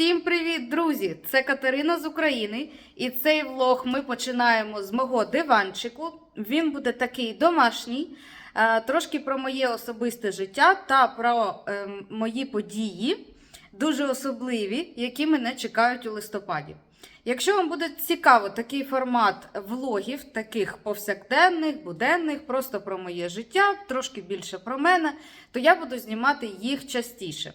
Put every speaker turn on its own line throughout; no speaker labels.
Всім привіт, друзі! Це Катерина з України, і цей влог ми починаємо з мого диванчику. Він буде такий домашній, е, трошки про моє особисте життя та про е, мої події, дуже особливі, які мене чекають у листопаді. Якщо вам буде цікаво такий формат влогів, таких повсякденних, буденних, просто про моє життя, трошки більше про мене, то я буду знімати їх частіше.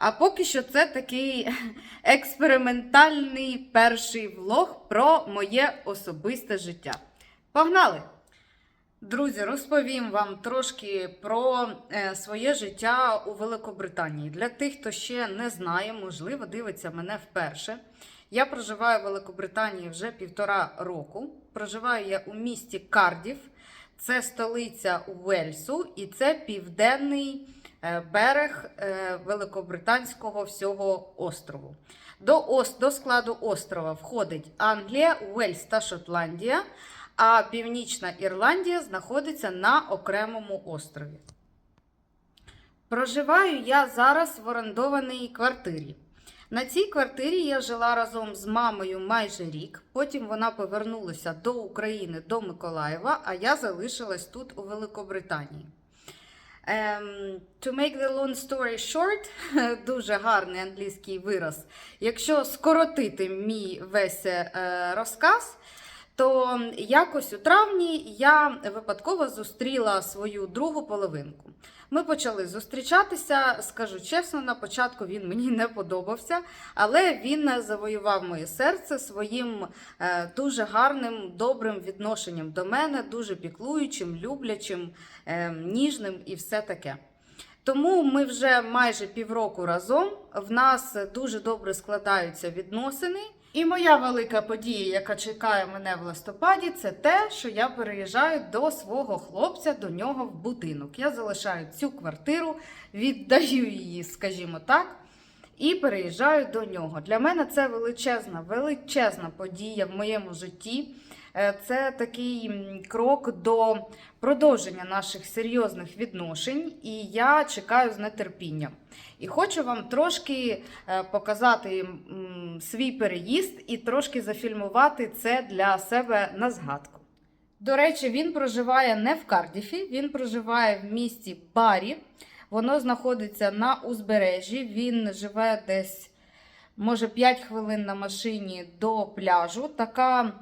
А поки що це такий експериментальний перший влог про моє особисте життя. Погнали! Друзі, розповім вам трошки про е, своє життя у Великобританії. Для тих, хто ще не знає, можливо, дивиться мене вперше. Я проживаю в Великобританії вже півтора року. Проживаю я у місті Кардіф, це столиця Уельсу, і це південний берег е, Великобританського всього острову. До, ос- до складу острова входить Англія, Уельс та Шотландія, а Північна Ірландія знаходиться на окремому острові. Проживаю я зараз в орендованій квартирі. На цій квартирі я жила разом з мамою майже рік. Потім вона повернулася до України, до Миколаєва, а я залишилась тут у Великобританії. Ем, to make the long story short, дуже гарний англійський вираз. Якщо скоротити мій весь uh, розказ, то якось у травні я випадково зустріла свою другу половинку. Ми почали зустрічатися. Скажу чесно, на початку він мені не подобався, але він завоював моє серце своїм е, дуже гарним, добрим відношенням до мене, дуже піклуючим, люблячим, е, ніжним і все таке. Тому ми вже майже півроку разом. В нас дуже добре складаються відносини. І моя велика подія, яка чекає мене в листопаді, це те, що я переїжджаю до свого хлопця, до нього в будинок. Я залишаю цю квартиру, віддаю її, скажімо так, і переїжджаю до нього. Для мене це величезна, величезна подія в моєму житті. Е, Це такий крок до продовження наших серйозних відношень, і я чекаю з нетерпінням. І хочу вам трошки е, показати свій переїзд і трошки зафільмувати це для себе на згадку. До речі, він проживає не в Кардіфі, він проживає в місті Барі. Воно знаходиться на узбережжі. Він живе десь, може, 5 хвилин на машині до пляжу. Така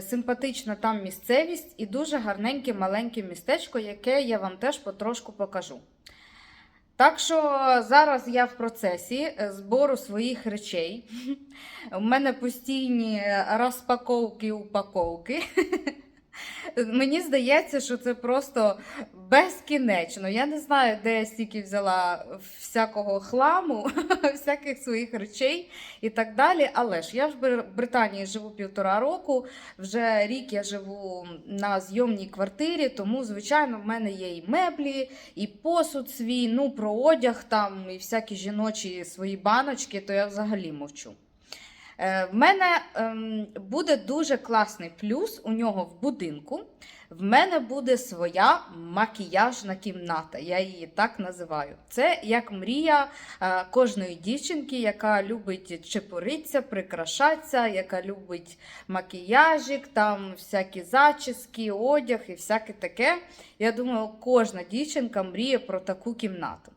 симпатична там місцевість і дуже гарненьке маленьке містечко, яке я вам теж потрошку покажу. Так що зараз я в процесі е, збору своїх речей. У мене постійні розпаковки, упаковки. Мені здається, що це просто безкінечно. Я не знаю, де я стільки взяла всякого хламу, всяких своїх речей і так далі. Але ж я в Британії живу півтора року. Вже рік я живу на зйомній квартирі, тому, звичайно, в мене є і меблі, і посуд свій, ну про одяг там, і всякі жіночі свої баночки, то я взагалі мовчу. Е, В мене ем, буде дуже класний плюс у нього в будинку. В мене буде своя макіяжна кімната. Я її так називаю. Це як мрія е, кожної дівчинки, яка любить чепуритися, прикрашатися, яка любить макіяжик, там всякі зачіски, одяг і всяке таке. Я думаю, кожна дівчинка мріє про таку кімнату.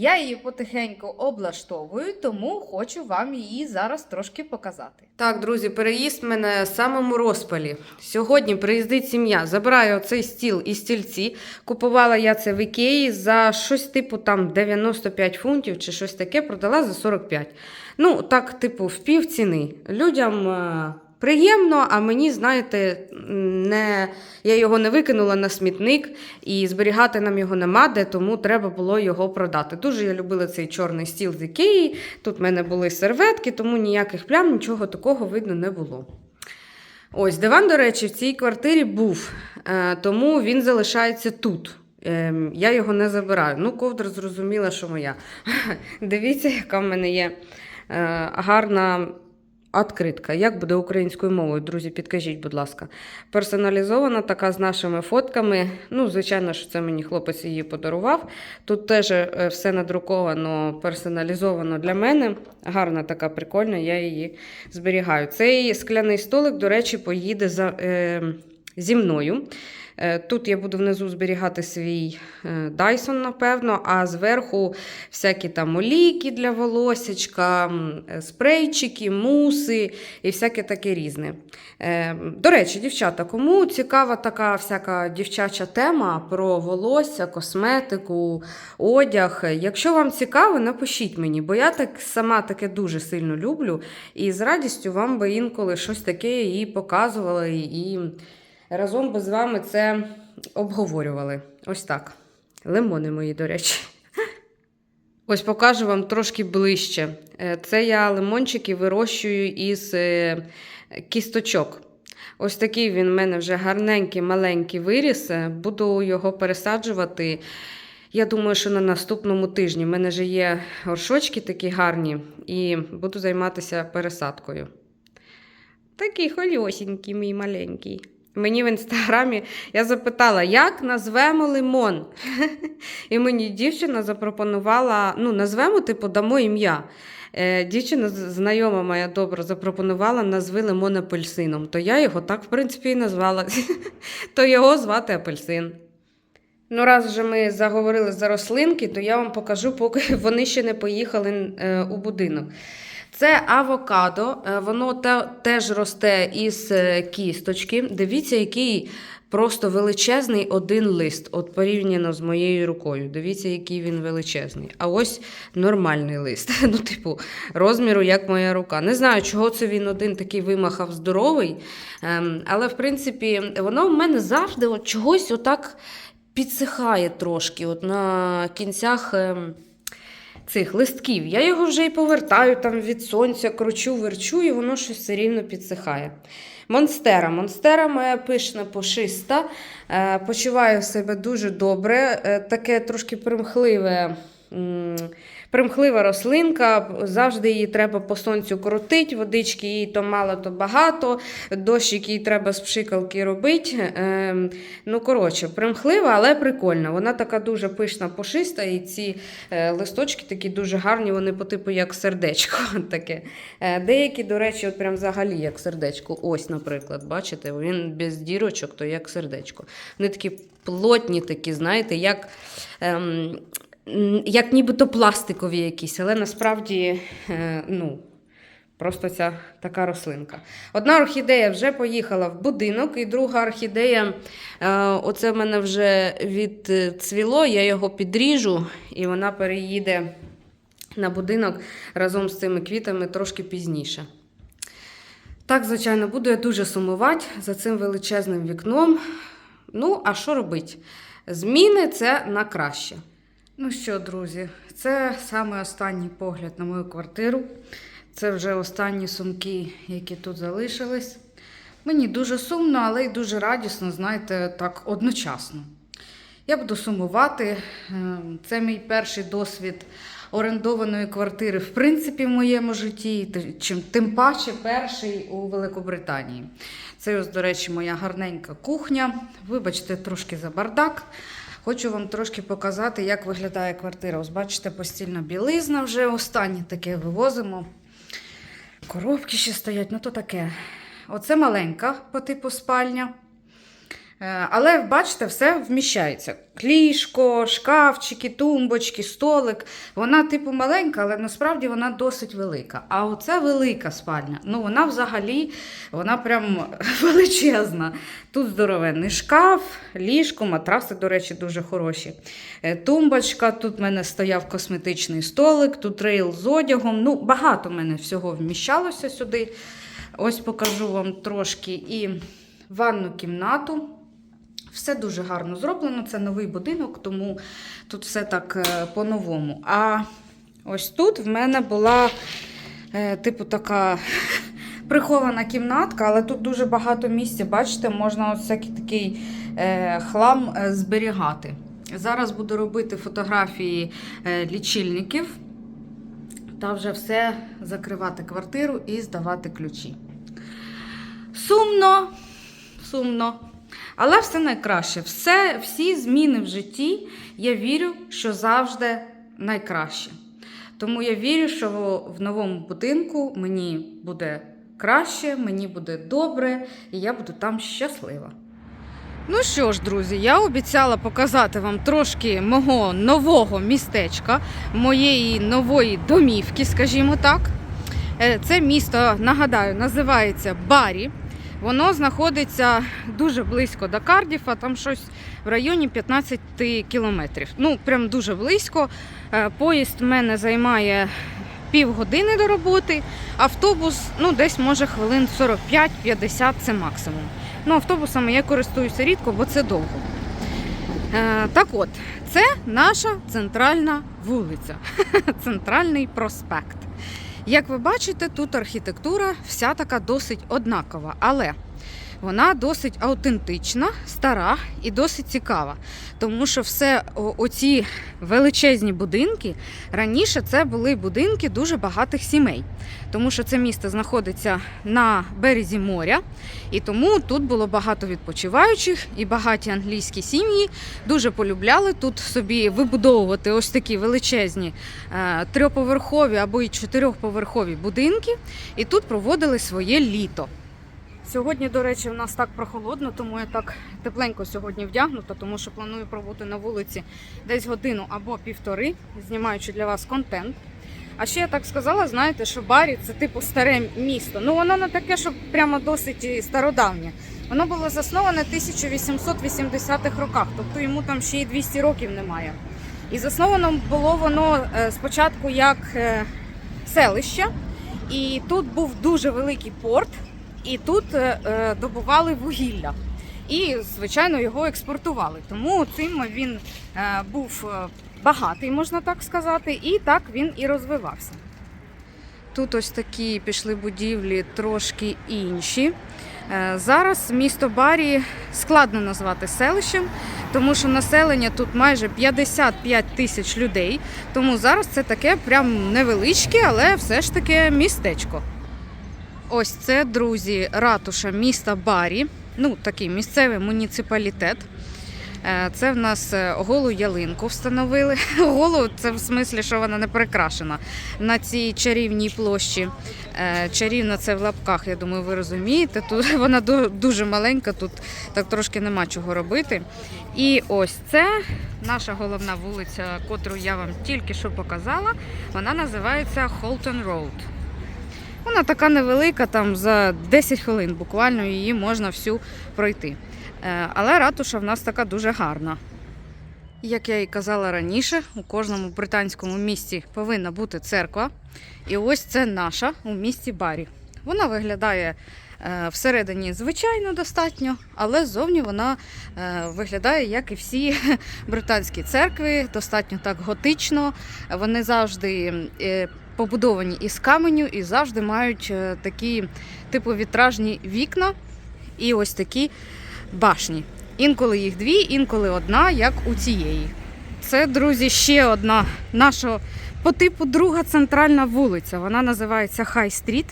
Я її потихеньку облаштовую, тому хочу вам її зараз трошки показати.
Так, друзі, переїзд в мене в самому розпалі. Сьогодні приїздить сім'я. Забираю оцей стіл і стільці. Купувала я це в Ікеї за щось типу там 95 фунтів чи щось таке, продала за 45. Ну, так, типу, в пів ціни. Людям е, приємно, а мені, знаєте, не, я його не викинула на смітник і зберігати нам його нема де, тому треба було його продати. Дуже я любила цей чорний стіл з Ікеї. Тут в мене були серветки, тому ніяких плям, нічого такого видно не було. Ось диван, до речі, в цій квартирі був, е, тому він залишається тут. Ем, Я його не забираю. Ну, ковдра зрозуміла, що моя. Дивіться, яка в мене є е, гарна Откритка. Як буде українською мовою, друзі, підкажіть, будь ласка. Персоналізована така з нашими фотками. Ну, звичайно, що це мені хлопець її подарував. Тут теж е, все надруковано, персоналізовано для мене. Гарна така прикольна, я її зберігаю. Цей скляний столик, до речі, поїде за, е, зі мною. Е, Тут я буду внизу зберігати свій е, Dyson, напевно, а зверху всякі там олійки для волосечка, е, спрейчики, муси і всяке таке різне. Е, До речі, дівчата, кому цікава така всяка дівчача тема про волосся, косметику, одяг. Якщо вам цікаво, напишіть мені, бо я так сама таке дуже сильно люблю. І з радістю вам би інколи щось таке і показувала, і разом би з вами це обговорювали. Ось так. Лимони мої, до речі. Ось покажу вам трошки ближче. Е, Це я лимончики вирощую із е, кісточок. Ось такий він в мене вже гарненький, маленький виріс. Е, Буду його пересаджувати. Я думаю, що на наступному тижні. У мене вже є горшочки такі гарні, і буду займатися пересадкою. Такий хольосенький, мій маленький. Мені в інстаграмі я запитала, як назвемо лимон. І мені дівчина запропонувала, ну, назвемо, типу, дамо ім'я. Е, дівчина, знайома моя добра, запропонувала назви лимон апельсином. То я його так, в принципі, і назвала. То його звати апельсин. Ну, раз вже ми заговорили за рослинки, то я вам покажу, поки вони ще не поїхали е, у будинок. Це авокадо, е, воно те- теж росте із е, кісточки. Дивіться, який просто величезний один лист, от порівняно з моєю рукою. Дивіться, який він величезний. А ось нормальний лист. Ну, типу, розміру, як моя рука. Не знаю, чого це він один такий вимахав здоровий. Ем, але, в принципі, воно в мене завжди от чогось отак підсихає трошки от на кінцях. Цих листків. Я його вже і повертаю там від сонця, кручу, верчу, і воно щось все рівно підсихає. Монстера. Монстера моя пишна пошиста. Е, почуваю себе дуже добре. Е, таке трошки примхливе. Примхлива рослинка, завжди її треба по сонцю крутити, водички їй то мало, то багато, дощик їй треба з пшикалки робити. Ем, ну, коротше, примхлива, але прикольна. Вона така дуже пишна, пушиста, і ці е, листочки такі дуже гарні, вони по типу як сердечко. таке. Е, деякі, до речі, от прям взагалі як сердечко. Ось, наприклад, бачите, він без дірочок, то як сердечко. Вони такі плотні, такі, знаєте, як. Ем, як нібито пластикові якісь, але насправді, е, ну, просто ця така рослинка. Одна орхідея вже поїхала в будинок, і друга орхідея, е, оце в мене вже відцвіло, я його підріжу, і вона переїде на будинок разом з цими квітами трошки пізніше. Так, звичайно, буду я дуже сумувати за цим величезним вікном. Ну, а що робити? Зміни це на краще.
Ну що, друзі, це саме останній погляд на мою квартиру. Це вже останні сумки, які тут залишились. Мені дуже сумно, але й дуже радісно, знаєте, так одночасно. Я буду сумувати. Ем, Це мій перший досвід орендованої квартири, в принципі, в моєму житті, чим тим паче перший у Великобританії. Це ось, до речі, моя гарненька кухня. Вибачте, трошки за бардак. Хочу вам трошки показати, як виглядає квартира. Ось бачите, постільна білизна вже останнє таке вивозимо. Коробки ще стоять, ну то таке. Оце маленька по типу спальня. Е, Але бачите, все вміщається. Ліжко, шкафчики, тумбочки, столик. Вона, типу, маленька, але насправді вона досить велика. А оце велика спальня. Ну, вона взагалі, вона прям величезна. Тут здоровенний шкаф, ліжко, матраси, до речі, дуже хороші. Е, Тумбочка, тут в мене стояв косметичний столик, тут рейл з одягом. Ну, багато в мене всього вміщалося сюди. Ось покажу вам трошки і ванну кімнату. Все дуже гарно зроблено. Це новий будинок, тому тут все так е, по-новому. А ось тут в мене була, е, типу, така прихована кімнатка, але тут дуже багато місця. Бачите, можна ось всякий такий е, хлам зберігати. Зараз буду робити фотографії лічильників. та вже все закривати квартиру і здавати ключі. Сумно, сумно. Але все найкраще. Все, всі зміни в житті, я вірю, що завжди найкраще. Тому я вірю, що в новому будинку мені буде краще, мені буде добре, і я буду там щаслива. Ну що ж, друзі, я обіцяла показати вам трошки мого нового містечка, моєї нової домівки, скажімо так. Е, Це місто, нагадаю, називається Барі. Воно знаходиться дуже близько до Кардіфа, там щось в районі 15 кілометрів. Ну, прям дуже близько. Е, Поїзд в мене займає півгодини до роботи, автобус ну, десь може хвилин 45-50 це максимум. Ну, автобусами я користуюся рідко, бо це довго. Е, так от, це наша центральна вулиця, центральний проспект. Як ви бачите, тут архітектура вся така досить однакова, але вона досить аутентична, стара і досить цікава. Тому що все оці величезні будинки раніше це були будинки дуже багатих сімей. Тому що це місто знаходиться на березі моря, і тому тут було багато відпочиваючих і багаті англійські сім'ї дуже полюбляли тут собі вибудовувати ось такі величезні е, трьохповерхові або й чотирьохповерхові будинки, і тут проводили своє літо. Сьогодні, до речі, у нас так прохолодно, тому я так тепленько сьогодні вдягнута, тому що планую пробути на вулиці десь годину або півтори, знімаючи для вас контент. А ще я так сказала, знаєте, що Барі це типу старе місто. Ну воно не таке, що прямо досить стародавнє. Воно було засноване в 1880-х роках, тобто йому там ще й 200 років немає. І засновано було воно е, спочатку як е, селище, і тут був дуже великий порт, і тут е, е, добували вугілля. І, звичайно, його експортували. Тому цим він е, був багатий, можна так сказати, і так він і розвивався. Тут ось такі пішли будівлі трошки інші. Зараз місто Барі складно назвати селищем, тому що населення тут майже 55 тисяч людей. Тому зараз це таке прям невеличке, але все ж таки містечко. Ось це, друзі, ратуша міста Барі. Ну, такий місцевий муніципалітет. Е, Це в нас е, голу ялинку встановили. Голу це в смислі, що вона не прикрашена на цій чарівній площі. Е, Чарівна це в лапках, я думаю, ви розумієте. Тут вона дуже маленька, тут так трошки нема чого робити. І ось це наша головна вулиця, котру я вам тільки що показала. Вона називається Холтон Роуд. Вона така невелика, там за 10 хвилин буквально її можна всю пройти. Е, Але ратуша в нас така дуже гарна. Як я і казала раніше, у кожному британському місті повинна бути церква. І ось це наша у місті Барі. Вона виглядає е, всередині звичайно достатньо, але ззовні вона е, виглядає, як і всі британські церкви, достатньо так готично. Вони завжди побудовані із каменю і завжди мають е, такі типу вітражні вікна і ось такі башні. Інколи їх дві, інколи одна, як у цієї. Це, друзі, ще одна наша по типу друга центральна вулиця. Вона називається Хай Стріт.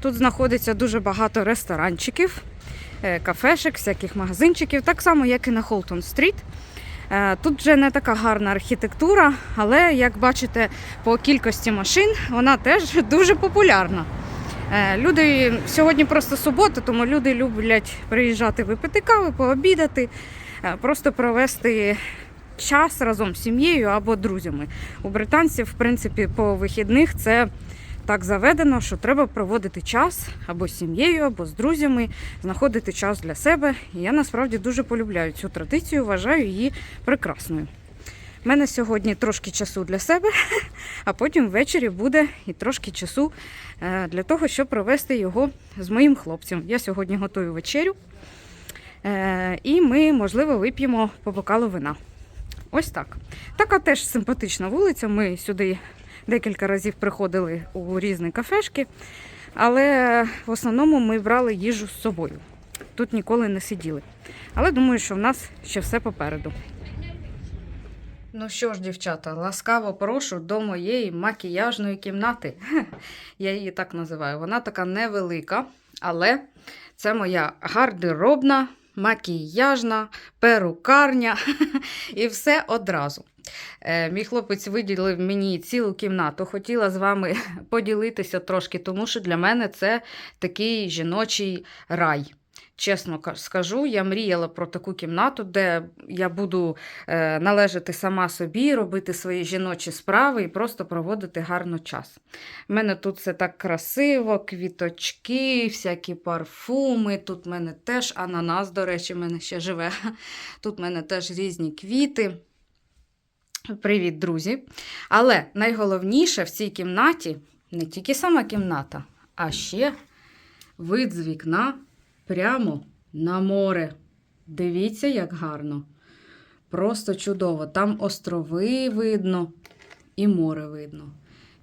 Тут знаходиться дуже багато ресторанчиків, е, кафешек, всяких магазинчиків, так само, як і на Холтон Стріт. Е, Тут вже не така гарна архітектура, але як бачите, по кількості машин вона теж дуже популярна. Е, Люди сьогодні просто субота, тому люди люблять приїжджати випити кави, пообідати, е, просто провести час разом з сім'єю або друзями. У британців, в принципі, по вихідних це так заведено, що треба проводити час або з сім'єю, або з друзями, знаходити час для себе. І я насправді дуже полюбляю цю традицію, вважаю її прекрасною. У мене сьогодні трошки часу для себе, а потім ввечері буде і трошки часу е, для того, щоб провести його з моїм хлопцем. Я сьогодні готую вечерю, е, і ми, можливо, вип'ємо по бокалу вина. Ось так. Така теж симпатична вулиця. Ми сюди декілька разів приходили у різні кафешки, але в основному ми брали їжу з собою. Тут ніколи не сиділи. Але думаю, що в нас ще все попереду. Ну що ж, дівчата, ласкаво прошу до моєї макіяжної кімнати. Я її так називаю. Вона така невелика, але це моя гардеробна, макіяжна, перукарня і все одразу. Е, Мій хлопець виділив мені цілу кімнату. Хотіла з вами поділитися трошки, тому що для мене це такий жіночий рай. Чесно скажу, я мріяла про таку кімнату, де я буду е, належати сама собі, робити свої жіночі справи і просто проводити гарно час. У мене тут все так красиво, квіточки, всякі парфуми. Тут в мене теж ананас, до речі, в мене ще живе. Тут в мене теж різні квіти. Привіт, друзі! Але найголовніше в цій кімнаті не тільки сама кімната, а ще вид з вікна прямо на море. Дивіться, як гарно. Просто чудово. Там острови видно і море видно.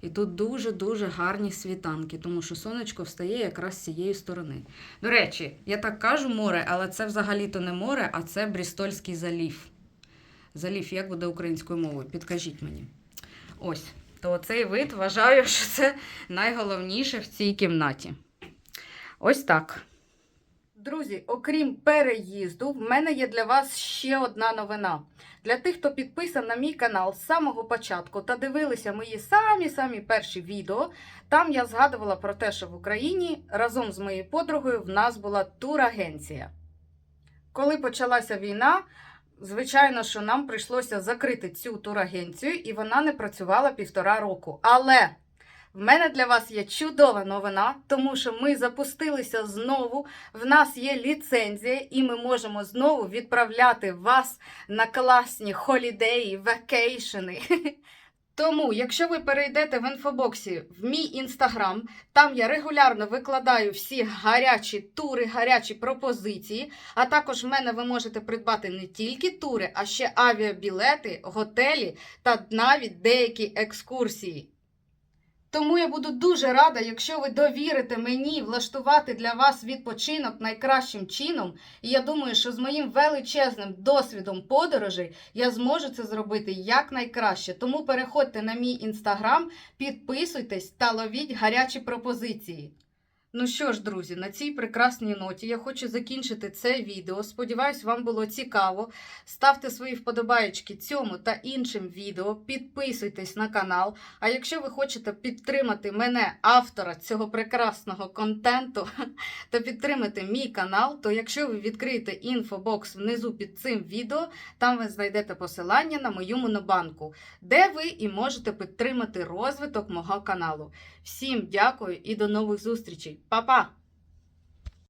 І тут дуже-дуже гарні світанки, тому що сонечко встає якраз з цієї сторони. До речі, я так кажу море, але це взагалі-то не море, а це Брістольський залів. Залів, як буде українською мовою? Підкажіть мені. Ось. То цей вид вважаю, що це найголовніше в цій кімнаті. Ось так. Друзі, окрім переїзду, в мене є для вас ще одна новина. Для тих, хто підписаний на мій канал з самого початку та дивилися мої самі-самі перші відео, там я згадувала про те, що в Україні разом з моєю подругою в нас була турагенція. Коли почалася війна, звичайно, що нам прийшлося закрити цю турагенцію, і вона не працювала півтора року. Але в мене для вас є чудова новина, тому що ми запустилися знову. В нас є ліцензія, і ми можемо знову відправляти вас на класні холідеї, вакейшени. Тому, якщо ви перейдете в інфобоксі в мій інстаграм, там я регулярно викладаю всі гарячі тури, гарячі пропозиції. А також в мене ви можете придбати не тільки тури, а ще авіабілети, готелі та навіть деякі екскурсії. Тому я буду дуже рада, якщо ви довірите мені влаштувати для вас відпочинок найкращим чином. І я думаю, що з моїм величезним досвідом подорожей я зможу це зробити якнайкраще. Тому переходьте на мій інстаграм, підписуйтесь та ловіть гарячі пропозиції. Ну що ж, друзі, на цій прекрасній ноті я хочу закінчити це відео. Сподіваюсь, вам було цікаво. Ставте свої вподобаєчки цьому та іншим відео, підписуйтесь на канал. А якщо ви хочете підтримати мене, автора цього прекрасного контенту, та підтримати мій канал, то якщо ви відкриєте інфобокс внизу під цим відео, там ви знайдете посилання на мою монобанку, де ви і можете підтримати розвиток мого каналу. Всім дякую і до нових зустрічей. Papa.